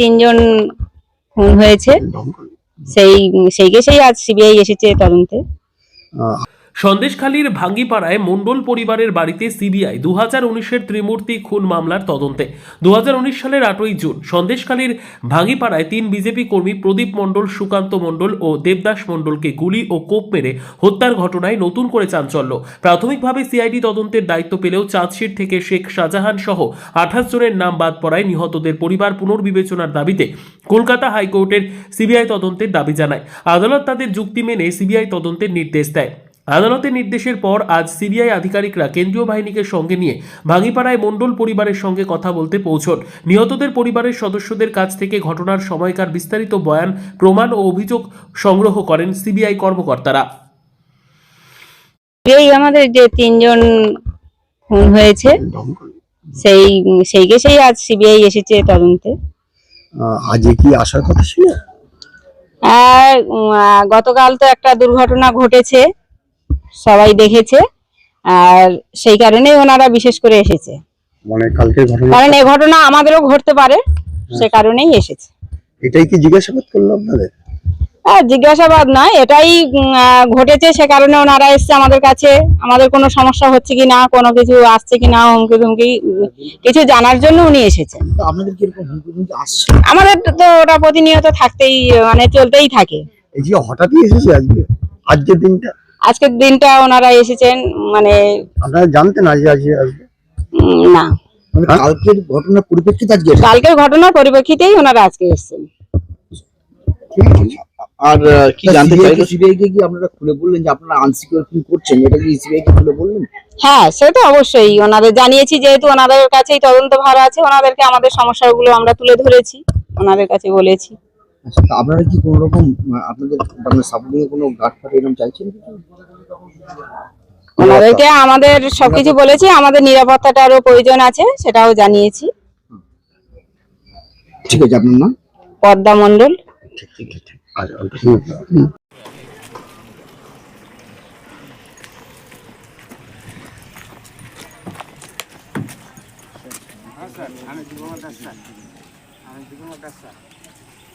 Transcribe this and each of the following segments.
তিনজন খুন হয়েছে। সেই সেই কেসেই আজ সিবিআই এসেছে তদন্তে। সন্দেশখালীর ভাঙ্গিপাড়ায় মণ্ডল পরিবারের বাড়িতে সিবিআই দু হাজার উনিশের ত্রিমূর্তি খুন মামলার তদন্তে। দু হাজার উনিশ সালের আটই জুন সন্দেশখালীর ভাঙ্গিপাড়ায় তিন বিজেপি কর্মী প্রদীপ মণ্ডল, সুকান্ত মণ্ডল ও দেবদাস মণ্ডলকে গুলি ও কোপ মেরে হত্যার ঘটনায় নতুন করে চাঞ্চল্য। প্রাথমিকভাবে সিআইডি তদন্তের দায়িত্ব পেলেও চার্জশিট থেকে শেখ শাহজাহান সহ আঠাশ জনের নাম বাদ পড়ায় নিহতদের পরিবার পুনর্বিবেচনার দাবিতে কলকাতা হাইকোর্টের সিবিআই তদন্তের দাবি জানায়। আদালত তাদের যুক্তি মেনে সিবিআই তদন্তের নির্দেশ দেয়। আদালতের নির্দেশের পর আজ সিবিআই আধিকারিকরা কেন্দ্রীয় বাহিনীকে সঙ্গে নিয়ে ভাঙিপাড়ায় মণ্ডল পরিবারের সঙ্গে কথা বলতে পৌঁছন। নিহতদের পরিবারের সদস্যদের কাছ থেকে ঘটনার সময়কার বিস্তারিত বয়ান প্রমাণ ও অভিযোগ সংগ্রহ করেন সিবিআই কর্মকর্তারা। এই আমাদের যে তিনজন খুন হয়েছে সেই সেই কেসেই আজ সিবিআই এসেছে তদন্তে। আজকে কি আসার কথা ছিল? আর আহ, গতকাল তো একটা দুর্ঘটনা ঘটেছে। সবাই দেখেছে আর সেই কারণেই ওনারা বিশেষ করে এসেছে। মানে কালকের ঘটনা কারণ এ ঘটনা আমাদেরও ঘটতে পারে সে কারণেই এসেছে। এটাই কি জিজ্ঞাসাবাদ করল আপনাদের? জিজ্ঞাসাবাদ নয় এটাই আহ, ঘটেছে সে কারণে ওনারা এসছে আমাদের কাছে। আমাদের কোনো সমস্যা হচ্ছে কি না কোনো কিছু আসছে কি না হুমকি ধুমকি কিছু জানার জন্য উনি এসেছেন। তো আপনাদের কি এরকম হুমকি টুমকি আসছে? আমাদের তো- তো ওটা প্রতিনিয়ত থাকতেই মানে চলতেই থাকে। এই যে হঠাৎই এসেছে আজকে আজকের দিনটা? আজকের দিনটা ওনারা এসেছেন মানে আপনারা জানতেন আজ আজকে উম, না। মানে হ্যাঁ? কালকের ঘটনার পরিপ্রেক্ষিতে আজকে। কালকের ঘটনার পরিপ্রেক্ষিতেই ওনারা আজকে এসেছেন। আর আহ, কি জানতে CBI চাইলো? কে- CBI কে কি আপনারা খুলে বললেন যে আপনারা আনসিকিউর ফিল করছেন? এটা কি সিবিআই কে খুলে বললেন? হ্যাঁ সে তো অবশ্যই। ওনাদের জানিয়েছি যেহেতু ওনাদের কাছেই তদন্ত ভার আছে ওনাদেরকে আমাদের সমস্যাগুলো আমরা তুলে ধরেছি। ওনাদের কাছে বলেছি। আচ্ছা, আপনারা কি কোনো রকম আপনাদের মানে সাপোর্টিং কোনো গার্ড এরকম চাইছেন? ওনাদেরকে আমাদের সবকিছু বলেছি আমাদের নিরাপত্তাটারও প্রয়োজন আছে সেটাও জানিয়েছি। ঠিক আছে আপনার নাম? পদ্মা মণ্ডল। আমি যুবমার দাস স্যার। আমি যুবমার Das sir.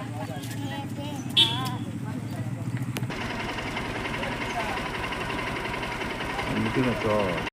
Let me do